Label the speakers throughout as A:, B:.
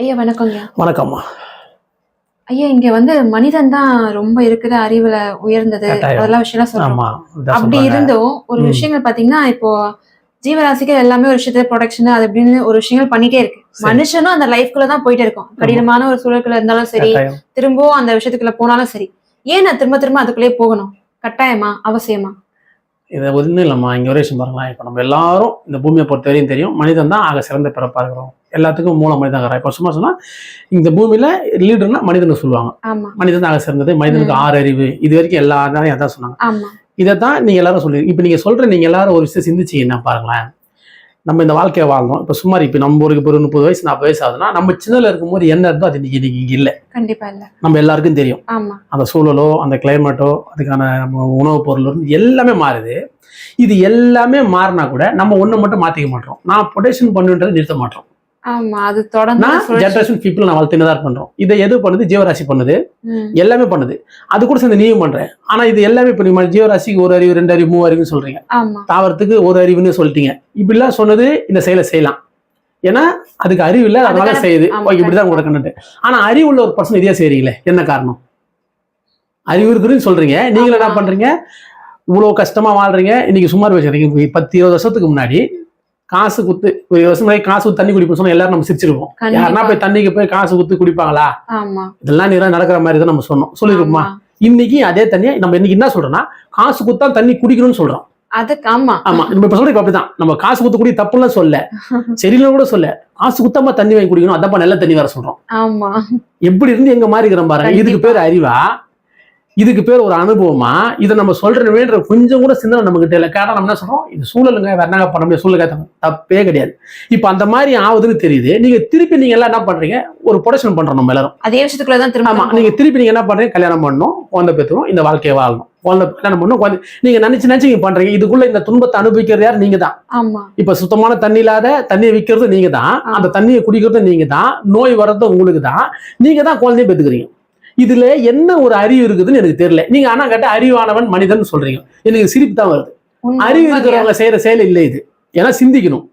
A: ஐயா வணக்கம்யா
B: வணக்கம்மா.
A: ஐயா இங்க வந்து மனிதன் தான் ரொம்ப இருக்கிற அறிவுல உயர்ந்தது. அதெல்லாம் விஷயம் சொல்றோம். அப்படி. இருந்தும் ஒரு. விஷயங்கள் பாத்தீங்கன்னா இப்போ ஜீவராசிகள் எல்லாமே ஒரு விஷயத்துல ப்ரொடக்ஷன் அது அப்படின்னு ஒரு விஷயங்கள் பண்ணிட்டே இருக்கு. மனுஷனும் அந்த லைஃப்குள்ள தான் போயிட்டே இருக்கும். கடினமான ஒரு சூழலுக்குள்ள இருந்தாலும் சரி. திரும்பவும் அந்த விஷயத்துக்குள்ள போனாலும் சரி ஏன் நான் திரும்ப திரும்ப அதுக்குள்ளேயே போகணும்? கட்டாயமா? அவசியமா?
B: இது ஒன்றும் இல்லைம்மா இங்கே ஒரே விஷயம் பாருங்களேன். இப்போ நம்ம எல்லாரும் இந்த பூமியை பொறுத்த வரையும் தெரியும். மனிதன் தான் ஆக சிறந்த பிறப்பா இருக்கிறோம் எல்லாத்துக்கும் மூல மனிதன் இப்போ சும்மா சொன்னா இந்த பூமியில லீடர்னா மனிதனை சொல்லுவாங்க. மனிதன் தான் ஆக சிறந்தது மனிதனுக்கு ஆறு அறிவு இது வரைக்கும் எல்லா அதான் சொன்னாங்க. இதை தான் நீங்க எல்லாரும் சொல்லி இப்போ நீங்க சொல்ற நீங்க எல்லாரும் ஒரு விஷயம் சிந்திச்சீங்கன்னா பாருங்களேன் நம்ம இந்த வாழ்க்கையை வாழ்ந்தோம். இப்போ சுமார் இப்போ நம்ம ஒரு இப்போ ஒரு முப்பது வயசு நாற்பது வயசு ஆகுதுன்னா நம்ம சின்னல இருக்கும்போது என்ன இருந்தோ அது இன்னைக்கு இன்னைக்கு இல்லை.
A: கண்டிப்பா இல்ல.
B: நம்ம எல்லாருக்கும் தெரியும். அந்த சூழலோ அந்த கிளைமேட்டோ அதுக்கான நம்ம உணவுப் பொருளோ எல்லாமே மாறுது. இது எல்லாமே மாறினா கூட நம்ம ஒண்ணு மட்டும் மாத்திக்க மாட்டோம். நான் பொட்டேஷன் பண்ணுன்றதை நிறுத்த மாட்டோம்.
A: அது தொடர்ந்து
B: நான்
A: சுழற்சி-
B: ஜென்ரேஷன் பீப்புள் நான் வளர்த்துனதான் பண்றோம் இதை எது பண்ணுது? ஜீவராசி பண்ணுது. எல்லாமே பண்ணுது. அது கூட சேர்ந்து நீயும் பண்றேன் ஆனா இது எல்லாமே இப்போ நீங்க ஜீவராசிக்கு ஒரு அறிவு ரெண்டு அறிவு மூணு அறிவுன்னு சொல்றீங்க. தாவரத்துக்கு ஒரு அறிவுன்னு சொல்லிட்டீங்க. இப்படிலாம் சொன்னது இந்த செயலை செய்யலாம். ஏன்னா அதுக்கு அறிவு இல்லை அதனால செய்யுது. இப்படிதான் கொடுக்கணுட்டு ஆனா அறிவு உள்ள ஒரு பர்சன் இதே செய்றீங்களே? என்ன காரணம்? அறிவு இருக்குன்னு சொல்றீங்க. நீங்க என்ன. பண்றீங்க? இவ்வளவு கஷ்டமா வாழ்றீங்க. இன்னைக்கு சுமார் வச்சிருக்கீங்க பத்து இருபது வருஷத்துக்கு முன்னாடி காசு குத்து வருஷம் முன்னாடி காசு குத்து தண்ணி குடிப்போம் சொன்னா எல்லாரும் நம்ம சிரிச்சிருப்போம். யாருன்னா போய் தண்ணிக்கு போய் காசு குத்து குடிப்பாங்களா? இதெல்லாம் நேரம் நடக்கிற மாதிரி தான் நம்ம சொன்னோம். சொல்லிருப்போமா
A: ஆமா.
B: இன்னைக்கு அதே தண்ணியை நம்ம இன்னைக்கு என்ன சொல்றோம்னா காசு குத்தா தண்ணி குடிக்கணும்னு சொல்றோம்.
A: அதுக்கு ஆமா.
B: ஆமா. நம்ம இப்ப சொல்றீங்க அப்படிதான். நம்ம காசு குத்து குடி தப்புலாம் சொல்ல சரியில்லை கூட சொல்ல காசு குத்தாம தண்ணி வாங்கி குடிக்கணும். அதான் நல்ல தண்ணி வேற சொல்றோம்.
A: ஆமா.
B: எப்படி இருந்து எங்க மாறி இருக்கிறோம் பாருங்க. இதுக்கு. பேர் அறிவா? இதுக்கு பேர் ஒரு அனுபவமா? இதை நம்ம சொல்றேன்ற கொஞ்சம் கூட சிந்தனை நம்ம கிட்ட இல்லை. கேட்டா நம்ம என்ன சொல்றோம்? இது சூழலுங்க வேற என்னங்க பண்ண முடியும்? சூழல் கேட்டாங்க தப்பே கிடையாது. இப்ப அந்த மாதிரி ஆகுதுன்னு தெரியுது. நீங்க திருப்பி நீங்க எல்லாம் என்ன பண்றீங்க? ஒரு ப்ரொடக்ஷன் பண்றோம் நம்ம எல்லாரும்.
A: அதே விஷயத்துக்குள்ள தான் திரும்ப
B: ஆமா நீங்க திருப்பி நீங்க என்ன பண்றீங்க? கல்யாணம் பண்ணணும் குழந்தை பெற்றணும் இந்த வாழ்க்கையை வாழணும். குழந்தை கல்யாணம் பண்ணணும் குழந்தை. நீங்க நினைச்சு நினைச்சு நீங்க பண்றீங்க. இதுக்குள்ள இந்த துன்பத்தை அனுபவிக்கிறது யார்? நீங்க தான்
A: ஆமா.
B: இப்ப சுத்தமான தண்ணி இல்லாத தண்ணியை விற்கிறது நீங்க தான். அந்த தண்ணியை குடிக்கிறது நீங்க தான் நோய் வர்றது உங்களுக்கு தான் நீங்க தான் குழந்தைய பெத்துக்கிறீங்க இதுல என்ன ஒரு அறிவு இருக்குதுன்னு எனக்கு தெரியல. நீங்க ஆனா கேட்ட அறிவானவன் மனிதன் சொல்றீங்க. எனக்கு சிரிப்பு தான் வருது. அறிவு. இருக்கிறவங்க செய்யற செயல் இல்லை இது. ஏன்னா சிந்திக்கணும்.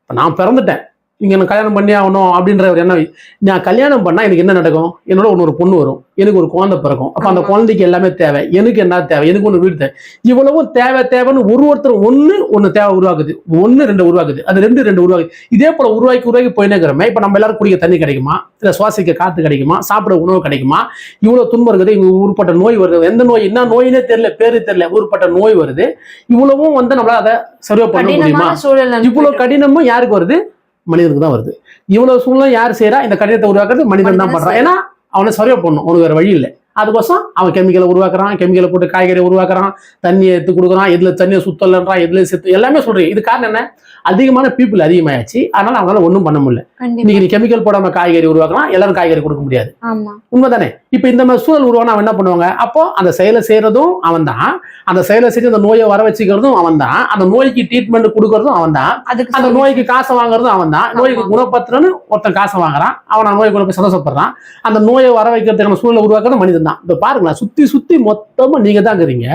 B: இப்ப நான் பிறந்துட்டேன். நீங்க எனக்கு கல்யாணம் பண்ணி ஆகணும் அப்படின்ற ஒரு எண்ணம். நான் கல்யாணம் பண்ணா எனக்கு என்ன நடக்கும்? என்னோட ஒன்று ஒரு பொண்ணு வரும். எனக்கு ஒரு குழந்தை பிறக்கும். அப்ப அந்த. குழந்தைக்கு எல்லாமே தேவை. எனக்கு என்ன தேவை? எனக்கு ஒன்று வீடு தேவை. இவ்வளவும் தேவை தேவைன்னு ஒரு ஒருத்தர் ஒண்ணு ஒண்ணு தேவை உருவாக்குது. ஒண்ணு ரெண்டு உருவாக்குது. அது ரெண்டு ரெண்டு உருவாக்குது. இதே போல உருவாக்கி உருவாக்கி போயினே இருக்கிறோமே இப்ப நம்ம எல்லாரும் குடிக்க தண்ணி கிடைக்குமா? இல்ல சுவாசிக்க காத்து கிடைக்குமா? சாப்பிட உணவு கிடைக்குமா? இவ்வளவு துன்பம் இருக்குது இங்க ஊருப்பட்ட நோய் வருது. எந்த நோய் என்ன நோயினே தெரியல பேரு தெரியல ஊருப்பட்ட நோய் வருது. இவ்வளவும் வந்து நம்மளால அதை சர்வே பண்ண முடியுமா? இவ்வளவு கடினமும் யாருக்கு வருது? மனிதனுக்கு தான் வருது. இவ்வளவு சூழ்நிலை யார் செய்யறா இந்த கடினத்தை உருவாக்குறது மனிதன் தான் பண்றான். ஏன்னா அவனை சர்வே பண்ணும் அவனுக்கு வேற வழி இல்லை. அதுக்கோசம் அவன் கெமிக்கலை உருவாக்குறான் கெமிக்கலை போட்டு காய்கறி உருவாக்குறான் தண்ணியை எடுத்து கொடுக்குறான் எதுல தண்ணியை சுத்தலன்றான் எதுல செத்து எல்லாமே சொல்றீங்க இது காரணம் என்ன? அதிகமான பீப்புள் அதிகமாயாச்சு. அதனால அவனால ஒண்ணும் பண்ண முடியல. இன்னைக்கு நீ கெமிக்கல் போடாம காய்கறி உருவாக்குறான் எல்லாரும் காய்கறி கொடுக்க முடியாது. உண்மைதானே? இப்ப இந்த மாதிரி சூழல் உருவானா அவன் என்ன பண்ணுவாங்க? அப்போ அந்த செயலை செய்யறதும் அவன் தான் அந்த செயலை செஞ்சு அந்த நோயை வர வச்சுக்கிறதும் அவன் தான் அந்த நோய்க்கு ட்ரீட்மெண்ட் கொடுக்கறதும் அவன் தான் அந்த நோய்க்கு காசை வாங்குறதும் அவன் தான் நோய்க்கு
A: ஆமா.
B: குணப்படுத்துறன்னு ஒருத்தன் காசை வாங்குறான். அவன் நோய் குணப்பை சந்தோஷப்படுறான். அந்த நோயை வர வைக்கிறதுக்கான சூழலை உருவாக்குறது மனிதன் தான் இப்போ பாருங்களேன் சுத்தி சுத்தி மொத்தமா நீங்க தான் இருக்கிறீங்க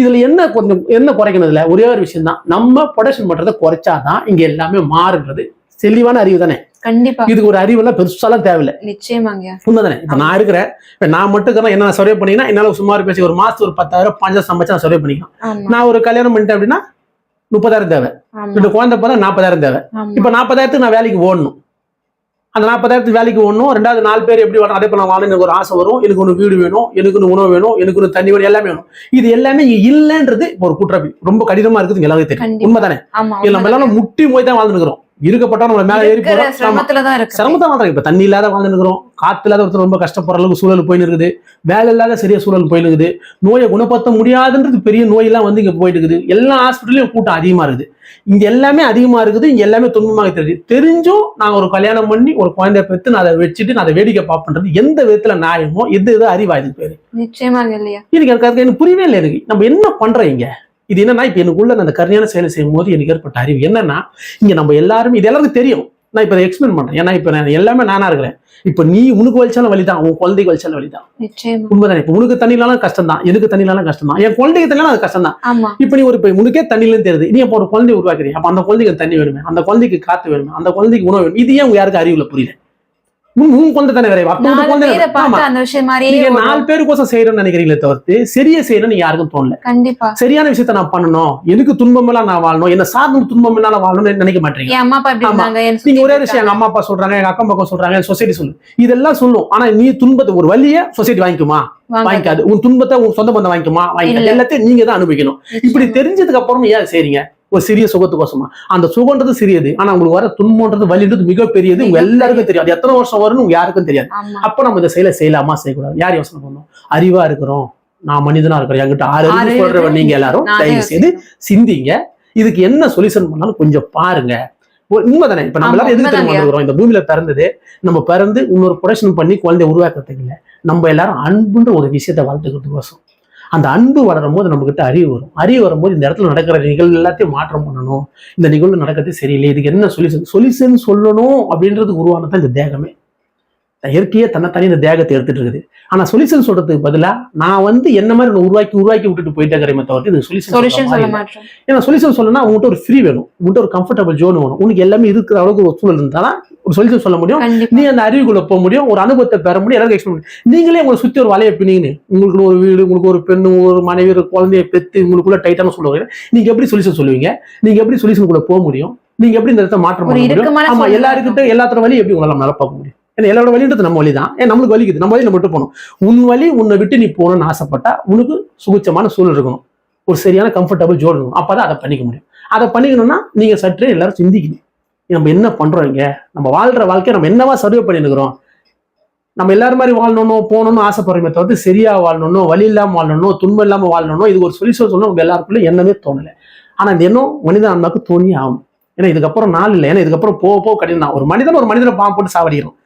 B: இதுல என்ன கொஞ்சம் என்ன குறைக்கணும் இதுல? ஒரே ஒரு விஷயம் தான் நம்ம ப்ரொடக்ஷன் பண்றதை குறைச்சாதான் இங்க எல்லாமே மாறுன்றது தெளிவான அறிவு தானே?
A: கண்டிப்பா.
B: இதுக்கு ஒரு அறிவுலாம் பெருசாலாம் தேவையில்லை.
A: நிச்சயமாங்க
B: உண்மைதானே? இப்போ நான் இருக்கிறேன் இப்போ நான் மட்டும் என்ன சர்வே பண்ணீங்கன்னா என்னால சுமார் பேசி ஒரு மாசத்துக்கு ஒரு பத்தாயிரம் பஞ்சம் சம்பாதிச்சு நான் சர்வே பண்ணிக்கலாம் நான் ஒரு கல்யாணம் பண்ணிட்டேன் அப்படின்னா முப்பதாயிரம் தேவை. ரெண்டு குழந்தை பிறந்தா நாற்பதாயிரம் தேவை. இப்போ நாற்பதாயிரத்துக்கு நான் வேலைக்கு ஓடணும். அந்த நாற்பதாயிரத்துக்கு வேலைக்கு ஓடணும். ரெண்டாவது நாலு பேர் எப்படி வரணும் அதே போல வாழணும் எனக்கு ஒரு ஆசை வரும். எனக்கு ஒன்று வீடு வேணும் எனக்கு ஒன்று உணவு வேணும் எனக்கு ஒன்று தண்ணி வேணும் எல்லாமே வேணும். இது எல்லாமே இல்லைன்றது இப்போ ஒரு குற்றப்பி ரொம்ப கடினமா இருக்குது எல்லாருக்கும் தெரியும். உண்மைதானே? நம்ம. எல்லாரும் முட்டி போய் தான் வாழ்ந்துருக்கிறோம் இருக்கப்பட்டா நம்ம மேல ஏறி போறோம். சிரமத்தை இப்ப தண்ணி இல்லாத வாழ்ந்துருக்கிறோம் காத்து இல்லாத ஒருத்தர் ரொம்ப கஷ்டப்படுற அளவுக்கு சூழல் போயின்னு இருக்குது. வேலை இல்லாத சரியா சூழல் போயின்னு இருக்குது. நோயை குணப்படுத்த முடியாதுன்றது பெரிய நோயெல்லாம் வந்து இங்க போயிட்டு இருக்குது. எல்லா ஹாஸ்பிட்டலையும் கூட்டம் அதிகமா இருக்குது. இங்க எல்லாமே அதிகமா இருக்குது. இங்க எல்லாமே துன்பமாக தெரியுது. தெரிஞ்சும் நாங்க ஒரு கல்யாணம் பண்ணி ஒரு குழந்தைய பெற்று நான் அதை வச்சுட்டு நான் அதை வேடிக்கை பார்ப்பேன்றது எந்த விதத்துல நியாயமோ எந்த இது அறிவா இதுக்கு பேரு.
A: நிச்சயமாங்க இல்லையா?
B: எனக்கு அதுக்கு எனக்கு புரியவே இல்லை எனக்கு. நம்ம என்ன பண்றோம் இங்க? இது என்னன்னா இப்ப எனக்குள்ள அந்த கருணையான செயலை செய்யும் போது எனக்கு ஏற்பட்ட அறிவு. என்னன்னா இங்க நம்ம எல்லாருமே இது எல்லாருக்கும் தெரியும். நான் இப்ப எக்ஸ்பிளைன் பண்றேன். ஏன்னா இப்ப நான் எல்லாமே நானா இருக்கிறேன். இப்ப நீ உனக்கு வலிச்சாலும் வலிதான் உன் குழந்தைக்கு வலிச்சாலும் வலிதான்.
A: நிச்சயமா.
B: உண்மைதானே? இப்ப உனக்கு தண்ணிலாலும் கஷ்டம் தான் எனக்கு தண்ணிலாலும் கஷ்டம் தான் என் குழந்தைக்கு தண்ணிலாம் அது கஷ்டம் தான் இப்ப நீ ஒரு இப்ப உனக்கே தண்ணிலும் தெரியுது. நீ அப்ப ஒரு குழந்தை உருவாக்குறீங்க அப்ப அந்த குழந்தைக்கு தண்ணி வேணுமே? அந்த குழந்தைக்கு காத்து வேணுமே? அந்த குழந்தைக்கு உணவு வேணும்? இது ஏன் உங்க யாருக்கு அறிவுல புரியல? உன் உன் குழந்தை தானே வேற அடுத்த
A: நாலு
B: குழந்தை
A: பேரை
B: ஆமா
A: பார்த்து அந்த விஷயம்
B: நீங்க. நாலு பேருக்கோசம் செய்யறோம்னு நினைக்கிறீங்களே தவிர்த்து சரியா செய்யணும் நீங்க யாருக்கும் தோணல.
A: கண்டிப்பா.
B: சரியான விஷயத்த நான் பண்ணணும். எனக்கு துன்பம் எல்லாம் நான் வாழணும்? என்ன சார்ந்த துன்பம் எல்லாம் வாழணும்னு நினைக்க மாட்டீங்க.
A: அம்மா அப்பா
B: நீங்க ஒரே விஷயம் எங்க அம்மா அப்பா சொல்றாங்க எங்க அக்கம் பக்கம் சொல்றாங்க சொசைட்டி சொல்லு. இதெல்லாம் சொல்லும். ஆனா நீ துன்பத்தை ஒரு வழிய சொசைட்டி வாங்கிக்குமா?
A: வாங்க.
B: வாங்கிக்காது. உன் துன்பத்தை உன் சொந்த பந்தம் வாங்கிக்குமா? வாங்கிக்காது. எல்லாத்தையும் நீங்க தான் அனுபவிக்கணும். இப்படி. தெரிஞ்சதுக்கு அப்புறம் ஏன் செய்றீங்க? ஒரு சிறிய சுகத்துக்கோசமா. அந்த சுகன்றது சிறியது. ஆனா உங்களுக்கு வர துன்பம்ன்றது வலின்றது மிகப்பெரியது. உங்க. எல்லாருக்கும் தெரியும். அது எத்தனை வருஷம் வரும்னு உங்க யாருக்கும் தெரியாது. அப்ப நம்ம இந்த செயலை செய்யலாமா? செய்யக்கூடாது. யார் யோசனை பண்ணணும்? அறிவா இருக்கிறோம். நான் மனிதனா இருக்கிறேன். என்கிட்ட ஆறு சொல்றவன் நீங்க எல்லாரும். தயவு செய்து சிந்திங்க. இதுக்கு என்ன சொல்யூஷன் பண்ணாலும் கொஞ்சம் பாருங்க. உண்மைதானே? இப்ப நம்ம
A: ஆமா,
B: எல்லாரும் எதுக்கு வந்துக்கிறோம் இந்த பூமியில பிறந்தது நம்ம பிறந்து இன்னொரு ப்ரொடக்ஷன் பண்ணி குழந்தைய உருவாக்குறதுக்கு இல்ல. நம்ம எல்லாரும் அன்புன்ற ஒரு விஷயத்தை வளர்த்துக்கிறதுக்கோசம். அந்த அன்பு வளரும் போது நம்ம அறிவு வரும். அறிவு வரும்போது இந்த இடத்துல நடக்கிற நிகழ்வு எல்லாத்தையும் மாற்றம் பண்ணணும். இந்த நிகழ்வு நடக்கிறது சரியில்லை. இதுக்கு என்ன சொல்யூஷன் சொல்யூஷன் சொல்லணும் அப்படின்றது உருவானதான் இந்த தேகமே. இயற்கையே தன்னைத்தானே இந்த தேகத்தை எடுத்துட்டு இருக்குது. ஆனா சொல்யூஷன் சொல்றதுக்கு பதிலா நான் வந்து என்ன மாதிரி ஒண்ணு உருவாக்கி உருவாக்கி விட்டுட்டு போயிட்டேங்கிறமே தவிர்த்து இது
A: சொல்யூஷன்
B: ஏன்னா சொல்யூஷன் சொல்லணும்னா உங்ககிட்ட ஒரு ஃப்ரீ வேணும். உங்ககிட்ட ஒரு கம்ஃபர்டபுள் ஜோன் வேணும். உனக்கு எல்லாமே இருக்கிற அளவுக்கு ஒரு சூழல் இருந்தாலும் ஒரு சொல்யூஷன் சொல்ல முடியும். நீ அந்த அறிவுக்குள்ள போக முடியும். ஒரு அனுபவத்தை பெற முடியும். எல்லாருக்கும் எக்ஸ்பிளைன் முடியும். நீங்களே உங்களை சுத்தி ஒரு வலையை பின்னீங்கன்னு உங்களுக்கு ஒரு வீடு உங்களுக்கு ஒரு பெண்ணு ஒரு மனைவி ஒரு குழந்தைய பெத்து உங்களுக்குள்ள டைட்டான சொல்லுவாங்க நீங்க எப்படி சொல்யூஷன் சொல்லுவீங்க? நீங்க எப்படி சொல்யூஷனுக்குள்ள போக முடியும்? நீங்க எப்படி இந்த இடத்த பண்ண முடியும்? ஆமா எல்லாருக்கிட்ட எல்லாத்தோட வழி எப்படி உங்களால நல்லா பார்க்க முடியும்? ஏன்னா எல்லாரோட வழின்றது நம்ம வழி தான் ஏன் நம்மளுக்கு வலிக்குது நம்ம வழி நம்ம விட்டு போகணும். உன் வழி உன்னை விட்டு நீ போகணும்னு ஆசைப்பட்டா உனக்கு சுகுச்சமான சூழல் இருக்கணும். ஒரு சரியான கம்ஃபர்டபுள் ஜோடு இருக்கணும். அப்பதான் அதை பண்ணிக்க முடியும். அதை பண்ணிக்கணும்னா நீங்க சற்றே எல்லாரும் சிந்திக்கணும். நம்ம என்ன பண்ணுறோம் இங்கே? நம்ம வாழ்ற வாழ்க்கையை நம்ம என்னவா சர்வே பண்ணிருக்கிறோம் நம்ம எல்லாரும் மாதிரி வாழணும்னோ போகணும்னு ஆசைப்படுறோமே தவிர்த்து சரியா வாழணும் வழி இல்லாம வாழணும் துன்பம் இல்லாம வாழணும் இது ஒரு சொல்யூஷன் சொல்லணும் உங்க எல்லாருக்குள்ள எண்ணமே தோணல. ஆனா இந்த எண்ணம் மனித ஆன்மாக்கு தோணி ஆகும் ஏன்னா இதுக்கப்புறம் நாள் இல்லை. ஏன்னா இதுக்கப்புறம் போக போக கடினம் தான். ஒரு மனிதன் ஒரு மனிதனை பாம்பு போட்டு சாவடிக்கிறோம்.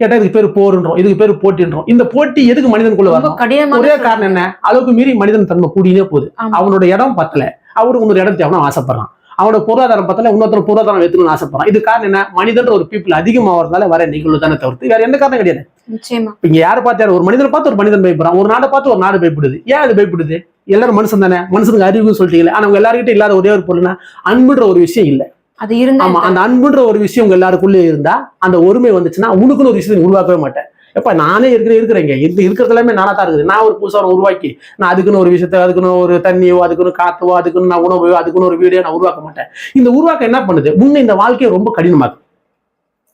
B: கேட்டா இதுக்கு பேர் போருன்றோம் இதுக்கு பேர் போட்டின்றோம். இந்த போட்டி எதுக்கு மனிதனுக்குள்ள
A: கடினமான
B: ஒரே. காரணம் என்ன? அளவுக்கு மீறி மனிதன் தன்மை கூடினே போகுது. அவனோட இடம் பத்தல. அவரு இன்னொரு இடம் தேவனும் ஆசைப்படுறான். அவனோட பொருளாதாரம் பத்தல இன்னொருத்தர் பொருளாதாரம் வைத்துக்கணும்னு ஆசைப்படுறான். இது காரணம் என்ன? மனிதன்ற ஒரு பீப்புள் அதிகமாகிறதால வர நிகழ்வு தானே தவிர்த்து வேற எந்த காரணம் கிடையாது. இங்க யாரை பார்த்தாரு ஒரு மனிதனை பார்த்து ஒரு மனிதன் பயப்படுறான். ஒரு நாடை பார்த்து ஒரு நாடு பயப்படுது. ஏன் அது பயப்படுது? எல்லாரும் மனுஷன் தானே மனுஷனுக்கு அறிவுன்னு சொல்லிட்டீங்களே. ஆனா உங்க எல்லாருக்கிட்ட இல்லாத ஒரே ஒரு பொருள்னா அன்புன்ற ஒரு விஷயம் இல்ல.
A: அது இருந்தா
B: ஆமா அந்த அன்புன்ற ஒரு விஷயம் உங்க எல்லாருக்குள்ளே இருந்தா அந்த ஒருமை வந்துச்சுன்னா உனக்குன்னு ஒரு விஷயத்தை உருவாக்கவே மாட்டேன். எப்ப நானே இருக்கிற இருக்கிறேங்க. இருக்கு இருக்கிறது எல்லாமே நானா தான் இருக்குது. நான் ஒரு புதுசா ஒண்ணு உருவாக்கி நான் அதுக்குன்னு ஒரு விஷயத்த அதுக்குன்னு ஒரு தண்ணியோ அதுக்குன்னு காத்தவோ அதுக்குன்னு நான் உணவையோ அதுக்குன்னு ஒரு வீடியோ நான் உருவாக்க மாட்டேன். இந்த உருவாக்கம் என்ன பண்ணுது? முன்ன இந்த வாழ்க்கையை ரொம்ப கடினமாக்கு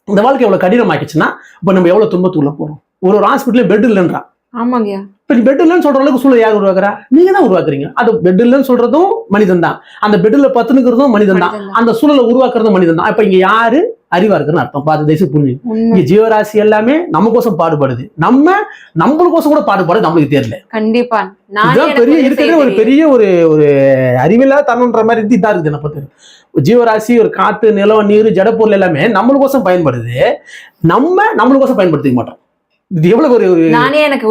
B: இந்த வாழ்க்கை எவ்வளவு கடினமாக்கிச்சுன்னா இப்ப நம்ம எவ்வளவு துன்பத்துக்குள்ள போறோம்? ஒரு ஒரு ஹாஸ்பிட்டலே பெட் இல்லைன்றா
A: ஆமாங்கய்யா.
B: இப்ப பெட் இல்லைன்னு சொல்ற அளவுக்கு சூழல் யார் உருவாக்குறா? நீங்க தான் உருவாக்குறீங்க. அது பெட் இல்லைன்னு சொல்றதும் மனிதன் தான் அந்த பெட்ல பத்துனுக்கிறதும் மனிதன் தான். அந்த சூழலை உருவாக்குறதும் மனிதன் தான் இப்ப இங்க யாரு? அறிவா இருக்குன்னு அர்த்தம். பார்த்து தேசம் புரிஞ்சு இங்க ஜீவராசி எல்லாமே நமக்கோசம் பாடுபடுது. நம்ம நம்மளுக்கோசம் கூட பாடுபாடு நம்மளுக்கு தெரியல.
A: கண்டிப்பா.
B: இதுதான் பெரிய இருக்கிற ஒரு. பெரிய ஒரு ஒரு அறிவில்லா தன்னுன்ற மாதிரி இதா இருக்குது என்ன பொறுத்த ஜீவராசி ஒரு காத்து நிலம் நீர் ஜடப்பொருள் எல்லாமே நம்மளுக்கோசம் பயன்படுது. நம்ம நம்மளுக்கோசம் பயன்படுத்திக்க மாட்டோம். இது எவ்வளவு ஒரு
A: நானே எனக்கு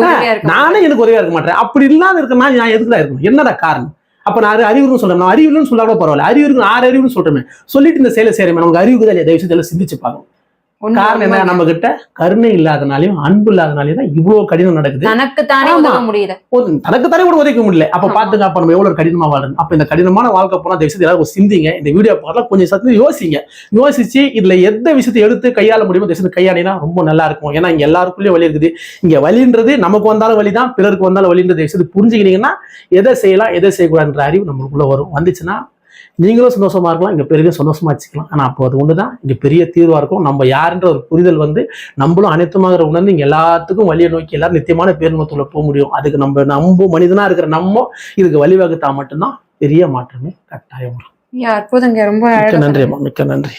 B: நானே எனக்கு உதவியா இருக்க மாட்டேன். அப்படி இல்லாத இருக்கனா நான் எதுக்குதான் இருக்கணும்? என்னடா காரணம்? அப்ப நான் அறிவுன்னு சொல்றேன். நான் அறிவுன்னு கூட பரவாயில்ல. அறிவு இருக்கு ஆறு அறிவுன்னு சொல்றேன் சொல்லிட்டு இந்த செயலை செய்யறேன் நமக்கு அறிவுக்கு தான்? தயவு எல்லாம் சிந்திச்சு பார்க்கணும். காரணம் என்ன. நம்ம கிட்ட கருணை இல்லாதனாலையும் அன்பு இல்லாதனாலையும் தான் இவ்வளவு கடினம் நடக்குது.
A: தனக்கு தானே முடியல.
B: தனக்கு தானே கூட உதைக்க முடியல. அப்ப. பாத்துங்க அப்ப நம்ம எவ்வளவு கடினமா வாழணும் அப்ப இந்த கடினமான வாழ்க்கை போனா தயவு செய்து எல்லாரும் சிந்திங்க. இந்த வீடியோ பார்க்கலாம் கொஞ்சம் சத்து யோசிங்க. யோசிச்சு இதுல எந்த விஷயத்தை எடுத்து கையாள முடியுமோ செய்து கையாடினா ரொம்ப நல்லா இருக்கும். ஏன்னா இங்க எல்லாருக்குள்ளேயும் வழி இருக்குது. இங்க வலின்றது நமக்கு வந்தாலும் வழி தான் பிறருக்கு வந்தாலும் வலின்றது தயவு செய்து புரிஞ்சுக்கிட்டீங்கன்னா எதை செய்யலாம் எதை செய்யக்கூடாதுன்ற அறிவு நம்மளுக்குள்ள வரும். வந்துச்சுன்னா நீங்களும் சந்தோஷமா இருக்கலாம் இங்க பெரிய சந்தோஷமா வச்சுக்கலாம். ஆனா அப்போ அது ஒண்ணுதான். இங்க பெரிய தீர்வா இருக்கும். நம்ம யாருன்ற ஒரு புரிதல் வந்து நம்மளும் அனைத்துமாக உணர்ந்து இங்க எல்லாத்துக்கும் வழியை நோக்கி எல்லாரும் நித்தியமான பேருமத்துல போக முடியும். அதுக்கு நம்ம நம்ம மனிதனா இருக்கிற நம்ம இதுக்கு வழிவகுத்தா மட்டும்தான் பெரிய மாற்றமே கட்டாயம் வரும்.
A: அற்புதங்க. ரொம்ப
B: நன்றி மிக்க நன்றி.